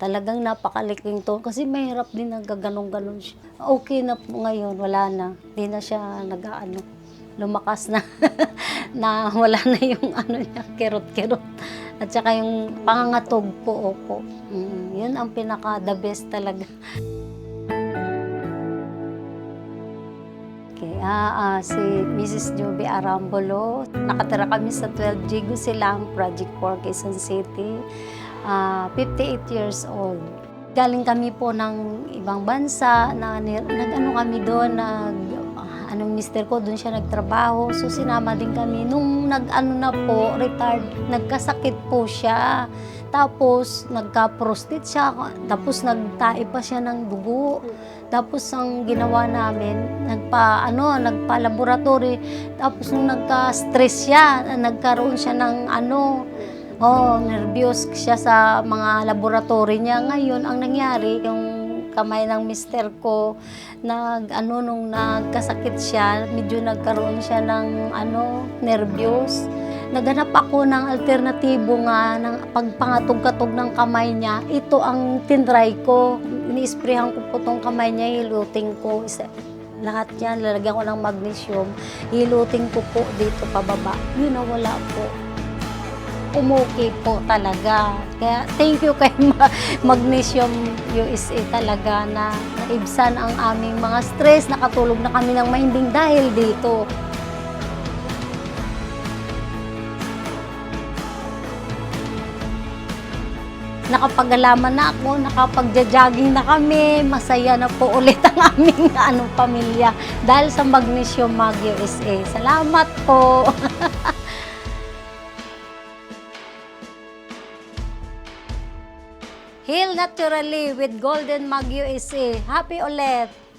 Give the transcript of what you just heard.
Talagang napakaliking to. Kasi mahirap din nagaganon-ganon siya. Okay na po ngayon, wala na. Hindi na siya nag-ano, lumakas na. na wala na yung ano niya, kirot-kirot. At saka yung pangangatog po, opo. Mm, yun ang pinaka the best talaga. Okay, ah, ah, si Mrs. Joby Arambolo. Nakatira kami sa 12 Jigo Silang, Project 4, Quezon City. Ah, 58 years old. Galing kami po ng ibang bansa, na, nag-ano kami doon, nag, anong mister ko, doon siya nagtrabaho. So sinama din kami. Nung nag-ano na po, retired, nagkasakit po siya. Tapos nagka-prostate siya, tapos nagtae pa siya ng dugo. Tapos ang ginawa namin, nagpa ano, nagpa-laboratory. Tapos nung nagka-stress siya, nagkaroon siya ng ano, oh, nervyos siya sa mga laboratory niya. Ngayon, ang nangyari, yung kamay ng mister ko, nag ano nung nagkasakit siya, medyo nagkaroon siya ng ano, nervyos. Naghanap ako ng alternatibo nga ng pagpangatog-katog ng kamay niya. Ito ang tinry ko. Ini-sprayhan ko po tong kamay niya, hiluting ko. Isa, lahat yan, lalagyan ko ng magnesium. Hiluting ko po dito pababa. Yun na wala po. Umuki po talaga. Kaya thank you kay Ma- Magnesium USA talaga na naibsan ang aming mga stress. Nakatulog na kami ng mahinding dahil dito. nakapagalaman na ako, nakapagja-jogging na kami, masaya na po ulit ang aming ano, pamilya dahil sa Magnesium Mag USA. Salamat po! Heal naturally with Golden Mag USA. Happy ulit!